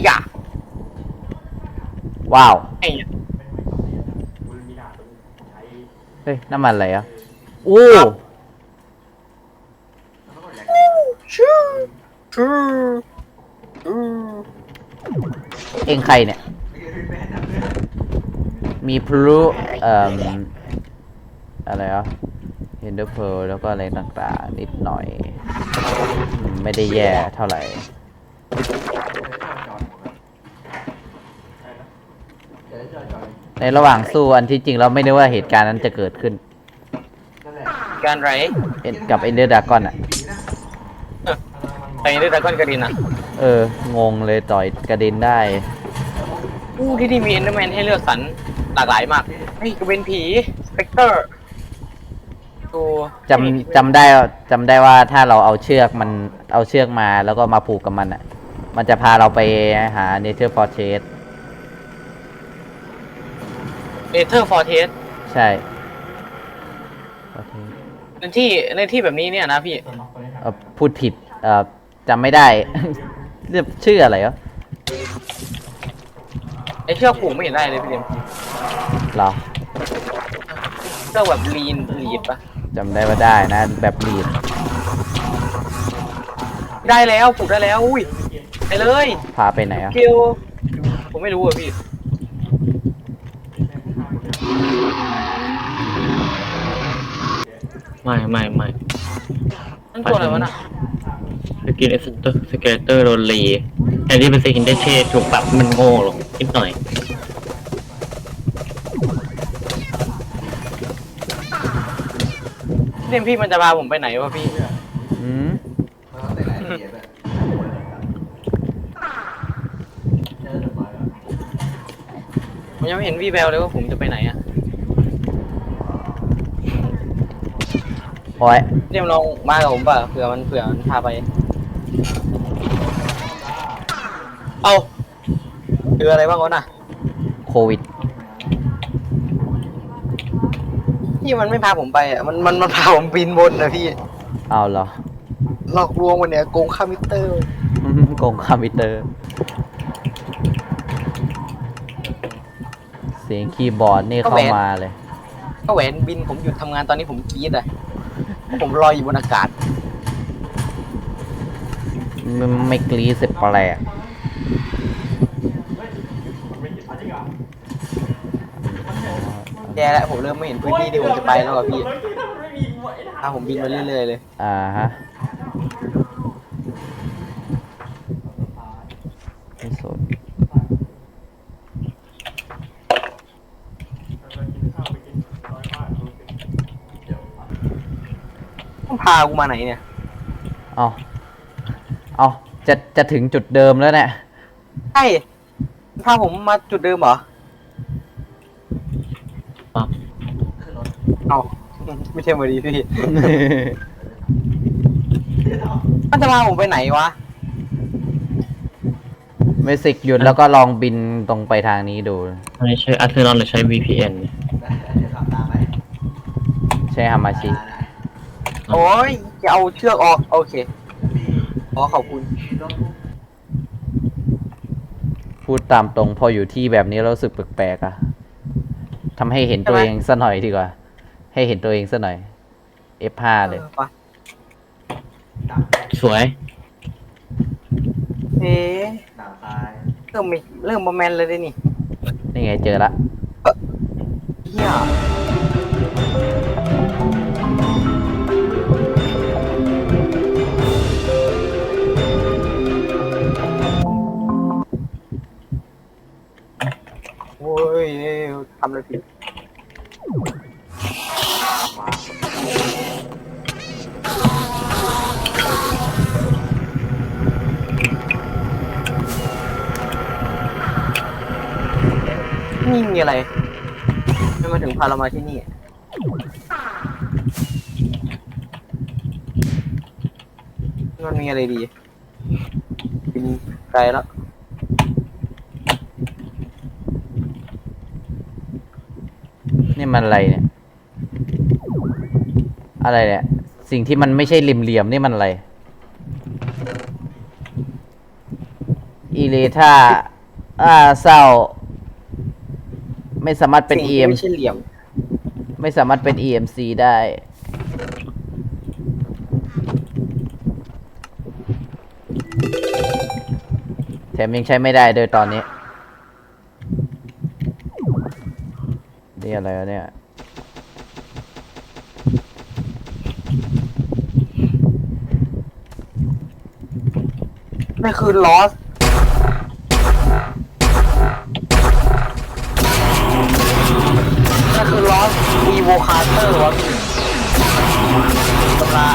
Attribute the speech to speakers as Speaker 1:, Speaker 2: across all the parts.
Speaker 1: อีกอะ
Speaker 2: ว้าว
Speaker 1: ไอ้
Speaker 2: เฮ้ยน้ำมันอะไรอะอู้
Speaker 1: ชื่อชื่อชื่อ
Speaker 2: เองใครเนี่ย มีพลุเอ่ออะไรอะเฮนเดอร์เพลแล้วก็อะไรต่างๆ นิดหน่อยอืมไม่ได้แย่เท่าไหร่ ในระหว่างสู้อันที่จริงเราไม่ได้ว่าเหตุการณ์นั้นจะเกิดขึ้น
Speaker 1: การไร
Speaker 2: เอ็นกับเอนเดอร์ดากอนอะ
Speaker 1: ไปได้ดรากอนกระดินอะ
Speaker 2: เออ งงเลยต่อยกระเด็นได้
Speaker 1: อู้ที่นี่มีเอนเดอร์แมนให้เลือกสรรหลากหลายมากเฮ้ยก็เป็นผีสเปกเตอร์ตัว
Speaker 2: จำจำได้จำได้ว่าถ้าเราเอาเชือกมันเอาเชือกมาแล้วก็มาผูกกับมันอะ มันจะพาเราไปหาเนเธอร์ฟอร์เชส
Speaker 1: เอเธอร์ฟอร์เทส
Speaker 2: ใช่ Fortress
Speaker 1: ในที่ในที่แบบนี้เนี่ยนะพี่
Speaker 2: เอ่อพูดผิดเอ่อจำไม่ได้ เรียกชื่ออะไรวะ
Speaker 1: ไอเชือกผูกไม่เห็นได้เลยพี่เดม
Speaker 2: เหรอ
Speaker 1: เชือกแบบลีนลีดปะ
Speaker 2: จำได้ว่าได้นะ แบบรีด
Speaker 1: ได้แล้วผูกได้แล้ว อุ้ยไปเลย
Speaker 2: พาไปไหนอะ
Speaker 1: คิวผมไม่รู้อะพี่
Speaker 3: ไม่ไม่ไม่
Speaker 1: นั่นตัวอะไรวะน่ะ
Speaker 3: สกินเอสเตอร์สเกเลเตอร์โดนรีแทนที่เป็นสกินได้เท่ถูกปรับให้มันโง่ลงนิดหน่อย
Speaker 1: พี่เดมพี่มันจะพาผมไปไหนวะพี่
Speaker 2: อืม
Speaker 1: ผมยังไม่เห็นวีแววเลยว่าผมจะไปไหนอะ
Speaker 2: โอ้ย
Speaker 1: พี่เดมลองมากับผมป่ะเผื่อมันเผื่อมันพาไป เอาคืออะไรบ้างวะน่ะ
Speaker 2: โควิด
Speaker 1: พี่มันไม่พาผมไปอะมันมันมันพาผมบินบนนะพี่
Speaker 2: เอาเหรอ
Speaker 1: หลอกลวงวันเนี้ยโกงค่ามิเตอร์
Speaker 2: โกงคอมพิวเตอร์ เสียงคีย์บอร์ดนี่เข้ามาเลย
Speaker 1: ก็แหวนบินผมหยุดทำงานตอนนี้ผมกรี๊ดอะ ผมลอยอยู่บนอากาศ
Speaker 2: ไม่ไม่กรีดเสร็จแปลก
Speaker 1: แย่แล้วผมเริ่มไม่เห็นพื้นที่ที่ผมจะไปแล้วอะพี่พาผมบินมาเรื่อยๆเลย
Speaker 2: อ่าฮะไม่สน
Speaker 1: ต้องพากูมาไหนเนี่ย
Speaker 2: เอาเอาจะจะถึงจุดเดิมแล้วเนี่ย
Speaker 1: ใช่พาผมมาจุดเดิมเหรอ
Speaker 3: อะ
Speaker 1: เอาไม่ใช่มาดีพี่ มันจะพาผมไปไหนวะ
Speaker 2: เมสิกหยุดแล้วก็ลองบินตรงไปทางนี้ดู
Speaker 3: ไม่ใช้อัลเทอร์นอนหรือใช้ VPN เนี่ย
Speaker 2: ใช่ฮามาชิ
Speaker 1: โอ้ยจะเอาเชือกออก โอเคอ๋อขอบคุณ
Speaker 2: พูดตามตรงพออยู่ที่แบบนี้แล้วรู้สึกแปลกๆอะทำให้เห็นตัวเองซะหน่อยดีกว่า ให้เห็นตัวเองซะหน่อย F5 เลย
Speaker 1: ออไป
Speaker 3: สวย
Speaker 1: เอ๊ะเริ่มมีเริ่มมาแมนเลยดินี่
Speaker 2: นี่ไงเจอละ
Speaker 1: เฮีย ยทำอะไรผิดนี่มีอะไรไม่มาถึงพาเรามาที่นี่ มันมีอะไรดีบินไกลแล้ว
Speaker 2: นี่มันอะไรเนี่ย อะไรเนี่ย สิ่งที่มันไม่ใช่ริมเหลี่ยมๆนี่มันอะไร อีเลท่าอ่าเศร้า ไม่สามารถเป็น
Speaker 1: สิ่งที่
Speaker 2: EM
Speaker 1: ไม่ใช่เหลี่ยม
Speaker 2: ไม่สามารถเป็น EMC ได้ แถมยังใช้ไม่ได้โดยตอนนี้ นี่อะไรวะเนี่ย
Speaker 1: นั่คือลอสนั่คือลอสอีโวคาเตอร์วะพี่ตำรา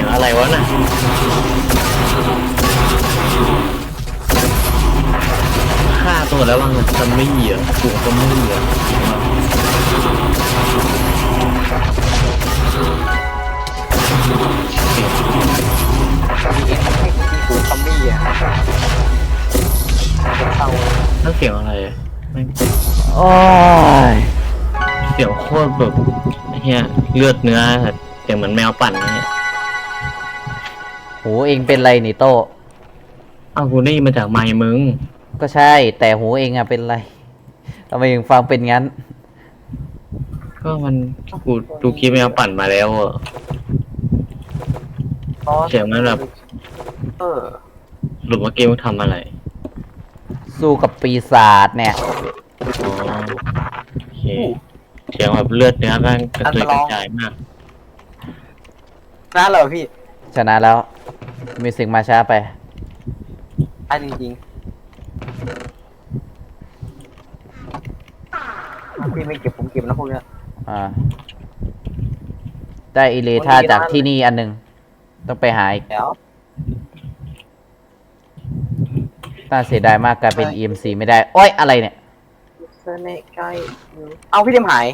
Speaker 3: สียงอะไรวะน่ะฆ่าตัวแล้วว่าจะไม่เหยียบถูกก็ไม่เหยียบ
Speaker 1: ดีเอ็นให้คุณตีสูซอมบี้อะเป็นเศร้า
Speaker 3: นั่นเสียงอะไรแม่ง
Speaker 2: โอ้ย
Speaker 3: เสียงโคตรแบบไอ้เฮียเลือดเนื้อเสียงเหมือนแมวปั่นเนี่ย
Speaker 2: หูเองเป็นไรนี่โต
Speaker 3: อ้าวกูได้ยินมาจากไมค์มึง
Speaker 2: ก็ใช่ แต่หูเองอะเป็นไรทำไมยังฟังเป็นงั้น
Speaker 3: ก็มันกูดูคลิปแมวปั่นมาแล้วอะ
Speaker 1: ลอส
Speaker 3: เสียงมันแบบ
Speaker 1: เออ
Speaker 3: หลุดเมื่อกี้มึงทำอะไร
Speaker 2: สู้กับปีศาจเนี่ย
Speaker 3: อ๋อโอเคเสียงแบบเลือดเนื้อแม่งกระจุยกระจายมาก
Speaker 1: น่าเหรอพี่
Speaker 2: ชนะแล้ว มีสิ่งมาช้าไป
Speaker 1: อันจริงๆพี่ไม่เก็บผมเก็บนะพวกเนี้ย
Speaker 2: อ่า ได้อิเลท่า
Speaker 1: วันนี้
Speaker 2: จาก
Speaker 1: ร้าน
Speaker 2: ที่นี่อันหนึ่งต้องไปหาอีก
Speaker 1: แล้ว
Speaker 2: น่าเสียดายมากกลายเป็น EMC ไม่ได้ โอ้ย อะไรเนี่ย
Speaker 1: เซเนใกล้เอาพี่เดมหาย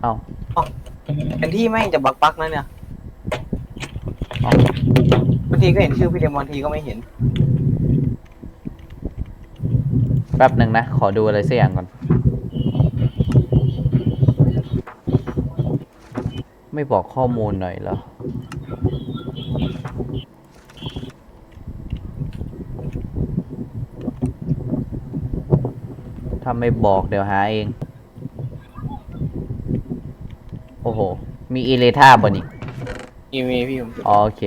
Speaker 2: เอ้า
Speaker 1: เป็นที่แม่งจะบักบักๆนะเนี่ย
Speaker 2: เอ้า
Speaker 1: บาง ทีก็เห็นชื่อพี่เดมบางทีก็ไม่เห็น
Speaker 2: แป๊บหนึ่งนะ ขอดูอะไรสักอย่างก่อน ไม่บอกข้อมูลหน่อยเหรอ ถ้าไม่บอกเดี๋ยวหาเอง โอ้โห มีอีเลท่าบนอีก
Speaker 1: มีมีพี่ผม
Speaker 2: อ๋อโอเค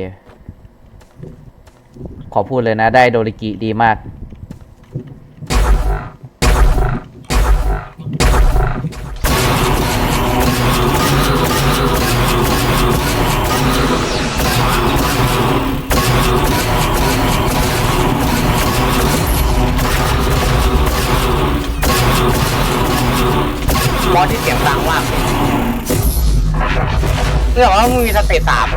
Speaker 2: ขอพูดเลยนะ ได้โดริกิดีมาก
Speaker 1: บอสที่เสียงดังมากเรื่องว่ามึงมีสเตตสาม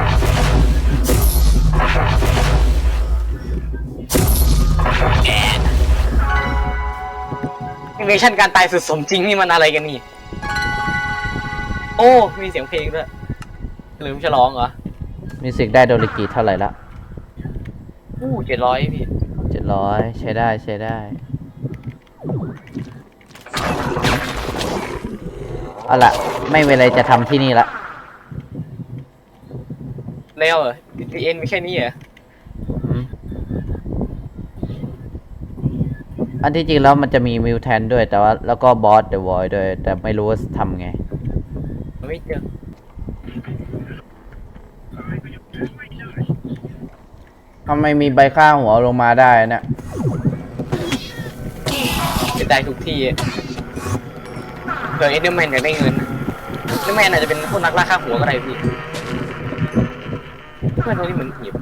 Speaker 1: เมชั่นการตายสุดสมจริงนี่มันอะไรกันนี่ โอ้ มีเสียงเพลงด้วยลืมฉลองเหรอ
Speaker 2: มิวสิกได้โดริกิเท่าไหร่ละ
Speaker 1: อู้เจ็ดร้อยพี่
Speaker 2: เจ็ดร้อยใช้ได้ใช้ได้ เอาล่ะ ไม่เวลาจะทำที่นี่ละ
Speaker 1: แล้วเหรอดีเอ็นไม่แค่นี้เหรอ
Speaker 2: อื อันที่จริงแล้วมันจะมีมิวแทนด้วยแต่ว่าแล้วก็บอสเดอะวอยด้วย แต่ไม่รู้ว่าทำไง
Speaker 1: ไม่เจอ
Speaker 2: ทำไมมีใบข้าหัวลงมาได้นะ
Speaker 1: เสียดายทุกที่เดี๋ยวเอ็นเดอร์แมนอยากได้เงินเอ็นเดอร์แมนอาจจะเป็นพวกนักล่าฆ่าหัวก็ได้พี่เพื่อนคนนี้เหมือนหีบ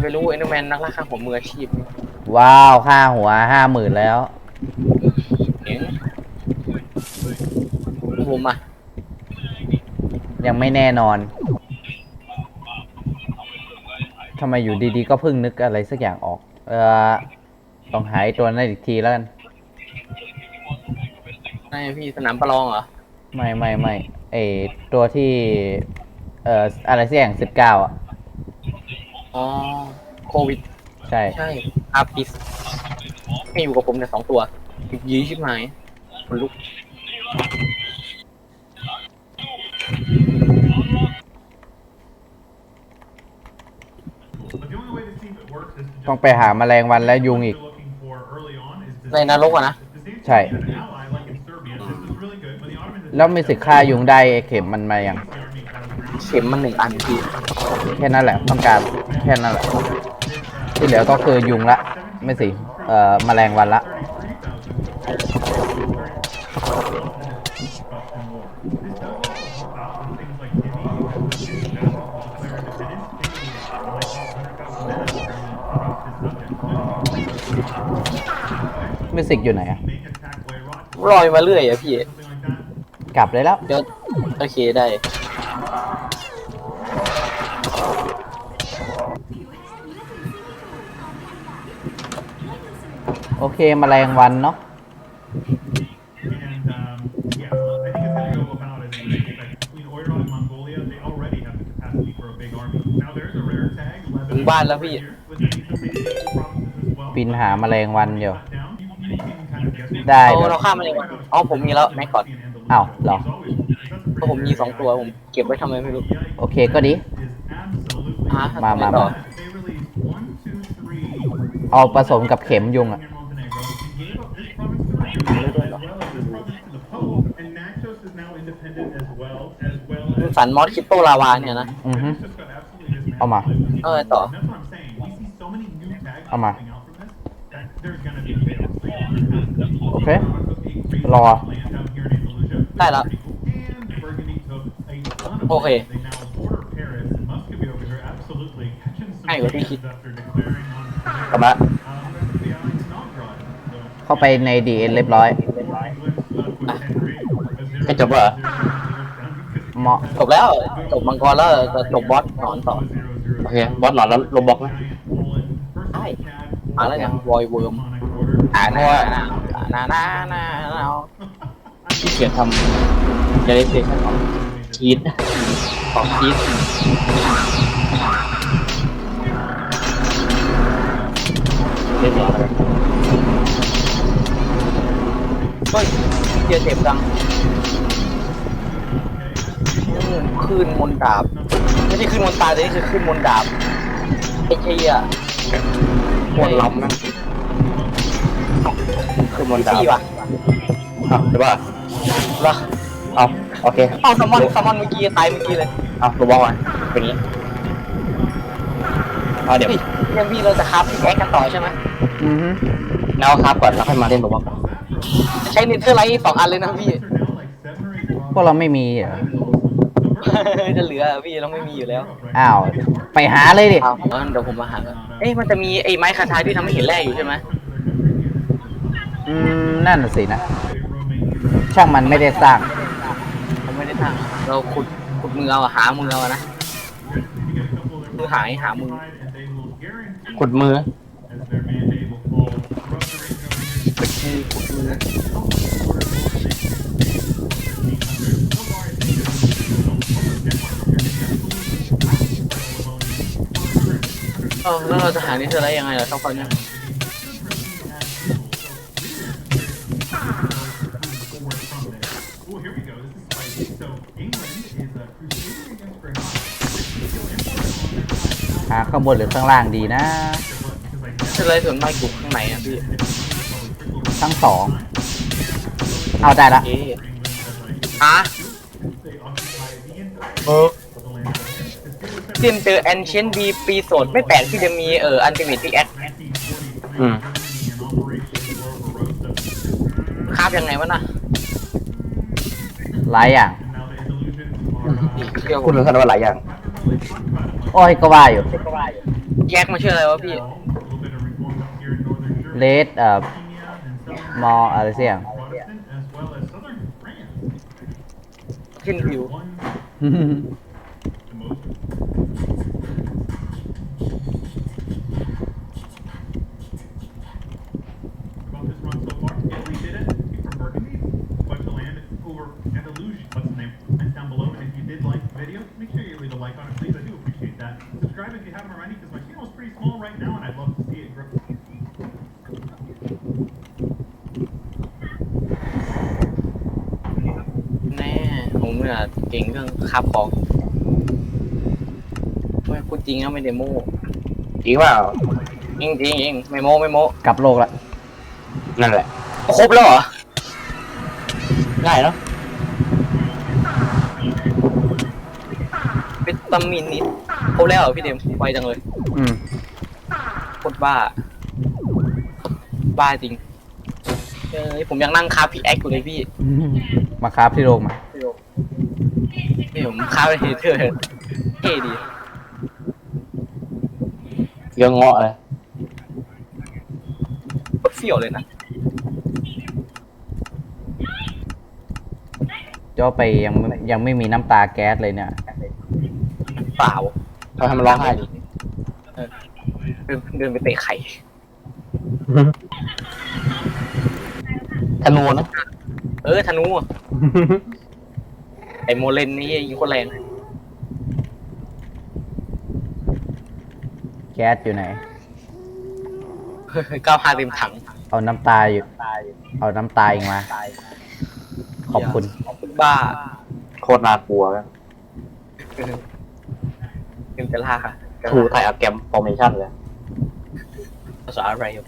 Speaker 1: ไปรู้เอ็นเดอร์แมนนักล่าฆ่าหัวมืออาชีพ
Speaker 2: ว้าวค่าหัวห้าหมื่นแล้ว
Speaker 1: เองผมอะ
Speaker 2: ยังไม่แน่นอนทำไมอยู่ดีๆ ก็เพิ่งนึกอะไรสักอย่างออก เออต้องหายตัวนั้นอีกทีแล้วกัน
Speaker 1: นายพี่สนามประลองเหรอ
Speaker 2: ไม่ไม่ไม่เออตัวที่ เอ่ออะไรสักอย่างสิบเก้าอะ
Speaker 1: อ๋อ โควิด
Speaker 2: ใช่
Speaker 1: ใช่อาร์ปิสให้อยู่กับผมเนี่ยสองตัว
Speaker 4: ยีชิบหายคนลุก
Speaker 2: ต้องไปหาแมลงวันและยุงอีก
Speaker 4: ในนรกอะนะ
Speaker 2: ใช่ แล้วมีสิทธิ์ฆ่ายุงได้ไอ้เข็มมันมาอย่าง
Speaker 4: เข็มมันหนึ่งอันพี่
Speaker 2: แค่นั้นแหละต้องการ แค่นั้นแหละ ที่เหลือก็คือยุงละ ไม่สิ เอ่อแมลงวันละมิวสิกอยู่ไหนอะ
Speaker 4: ลอยมาเรื่อยอะพี่
Speaker 2: กลับเลยแล้ว
Speaker 4: เดี๋ยวโอเคได้
Speaker 2: โอเคแมลงวันเนาะ
Speaker 5: And um, yeah, I think it's going to go about as we expect. Between Oiran and Mongolia, they already have the capacity for a big army. Now there's a rare tag,
Speaker 4: ถึงบ้านแล้วพี่
Speaker 5: with maybe some big provinces as well.
Speaker 2: บินหาแมลงวันอยู่
Speaker 5: Down, you, you can kind of guess.
Speaker 2: ได้
Speaker 4: เอา
Speaker 2: เลย
Speaker 4: เราข้ามมาเลยอ๋อผมมีแล้วแม็กก่อน
Speaker 2: อ้าวเหรอ
Speaker 4: เพราะผมมีสองตัวผมเก็บไว้ทำไมไม่รู้
Speaker 2: โอเคก็ดี
Speaker 4: ฮะ
Speaker 2: มามา
Speaker 4: ต่อ
Speaker 2: มาเอาผสมกับเข็มยุงอะ
Speaker 4: สันมอสคริปโตลาวาเนี่ยนะ
Speaker 2: อือฮึเอามา
Speaker 4: เออต่อ
Speaker 2: เอามา โอเค รอ
Speaker 4: ได้แล้ว โอเคให้กว่าที่คิด
Speaker 6: กลับมา
Speaker 2: เข้าไปใน DN เรียบร้อย
Speaker 6: ให้จบเหรอ
Speaker 2: เหมาะ
Speaker 4: จบแล้ว จบมังกรแล้วจะจบบอสหนอนต่อ
Speaker 6: โอเคบอสหลอนแล้วลบบล็อกไหม
Speaker 4: ใช่มาแล้วเนี่ยวอยเวิร์มอ่านานานานานา
Speaker 6: ที่เขียนทำจะได้เซ็กของชีสของชีสเรียบร้อย
Speaker 4: เฮ้ยเกียร์เจ็บจังอืมคลื่นมนต์ดาบ ไม่ใช่คลื่นมนต์ตาแต่นี่คือคลื่นมนต์ดาบไอ้เชี่ย
Speaker 6: ปวดล้ำนะคือมนต์ดาบ
Speaker 4: ซี่ว่ะ
Speaker 6: อ้าวใช่ป่ะ
Speaker 4: เหรอ
Speaker 6: เอาโอเค
Speaker 4: เอาซัมมอนซัมมอนเมื่อกี้ตายเมื่อกี้เลย
Speaker 6: เอาลบบล็อกมาเป็นอย่างนี้เอาเดี๋ยว
Speaker 4: เฮ้ยยังพี่เราจะคราฟพิกแอคกันต่อใช่ไหม
Speaker 2: อือฮึ
Speaker 6: แนวครับก่อนแล้วค่อยมาเล่นลบบล็อก
Speaker 4: ใช้เนเธอร์ไลท์สองอันเลยนะพี่
Speaker 2: พวกเราไม่มีเหรอ
Speaker 4: จะเหลือพี่เราไม่มีอยู่แล้ว
Speaker 2: อ้าว ไปหาเลยดิ
Speaker 4: เอางั้นเดี๋ยวผมมาหาก่อนเอ้ยมันจะมีไอ้ไม้คาทาที่ทำให้เห็นแร่อยู่ใช่ไหม
Speaker 2: อืม นั่นน่ะสินะ ช่างมันไม่ได้สร้าง
Speaker 4: ผมไม่ได้ทำเราขุดขุดมือเอาอะหามือเอาอะนะมือหายหามือ
Speaker 6: ขุดมือ
Speaker 4: มือขุดมือ แล้วเราจะหานิสอะไรยังไงล่ะช่องคนเนี่ย
Speaker 2: หาข้างบนหรือข้างล่างดีนะ
Speaker 4: นิสอะไรส่วนม้กลุ่มข้างไหนอะพี่
Speaker 2: ทั้งสอง เอาได้ละ
Speaker 4: เอ๊ะฮะ
Speaker 6: เออ
Speaker 4: เตรียมเจอแอนเชนดีปีโสดไม่แปลกที่จะมีเอ่ออันติเมติแอค
Speaker 6: อืม
Speaker 4: คาบยังไงวะน่ะ
Speaker 2: หลายอย่าง
Speaker 4: เชื่อผ
Speaker 6: พูด
Speaker 4: ม
Speaker 6: ถึงขนาดว่าหลายอย่าง
Speaker 2: โอ้ยก็ว่าอยู่
Speaker 4: แยกมาเชื่ออะไรวะพี่
Speaker 2: เลดเอ่อ มออะไรเสียง
Speaker 4: ขึ้นวิว
Speaker 1: ผมเนี่ยเก่งเรื่องคาบของไม่พูดจริงนะไม่ได้โม้
Speaker 6: จริงเปล่า
Speaker 1: จริงจริงจริงไม่โม้ไม่โม้
Speaker 2: กลับโลกละ
Speaker 6: นั่นแหละ
Speaker 1: ครบแล้วเหรอ
Speaker 6: ง่ายเนาะ
Speaker 1: วิตามินนิดครบแล้วเหรอพี่เดมไวจังเลย
Speaker 2: อืม
Speaker 1: โคตรบ้า บ้าจริงเอ้ยผมยังนั่งคาพี่แอคอยู่เลยพี่
Speaker 2: มาครับที่โรงมา
Speaker 1: นี่ผมคาไปเฮเธอร์เท่ดี
Speaker 6: เยอะเงาะเลย
Speaker 1: โคตรเฟี้ยวเลยนะ
Speaker 2: จ้อไปยังไม่ยังไม่มีน้ำตาแก๊สเลยเนี่ย
Speaker 1: เปล่า
Speaker 6: ทำให้มันร้องไห้ดิ
Speaker 1: เดินเดินไปเตะไข่
Speaker 6: ธนูนะ
Speaker 1: เออธนู อะไอโมเลนนี่ยิงโคนแรง
Speaker 2: แก๊สอยู่ไหน
Speaker 1: ก้าวหาเต็มถัง
Speaker 2: เอาน้ำตาอยู่ เอาน้ำตาเองมาขอบคุณ
Speaker 1: บ้า
Speaker 6: โคตรน่ากลัวเลย
Speaker 1: เป็นเปล่าค่ะ
Speaker 6: ทูไทยอะแกรมฟอร์เมชั่นเลย
Speaker 1: ภาษาอะไรอยู่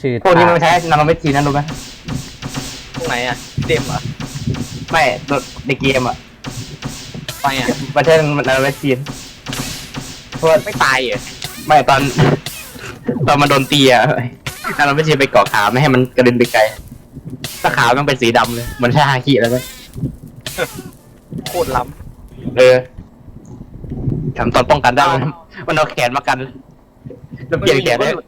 Speaker 2: ชื่อ
Speaker 6: พวกนี้มันใช้นาโนเมตรีนะรู้ไหม
Speaker 1: พวกไหนอะเดมเหรอะ
Speaker 6: ไม่ในเกมอะ
Speaker 1: ไปอะ
Speaker 6: มันใช้นาโนเมตรีเพราะว่า
Speaker 1: ไม่ตายเหรอ
Speaker 6: ไม่ตอน ตอนมันโดนตีอะนาโนเมตรีไปเกาะขาไม่ให้มันกระเด็นไปไกลถ้าขามันเป็นสีดำเลยเหมันใช่ฮาคิแล้วไหม
Speaker 1: โคตรล้
Speaker 6: เออทำตอนป้องกันได้มันมันเอาแขนมากันแล้วำเปลี่ยนแขนได้
Speaker 1: ผมก็หลุด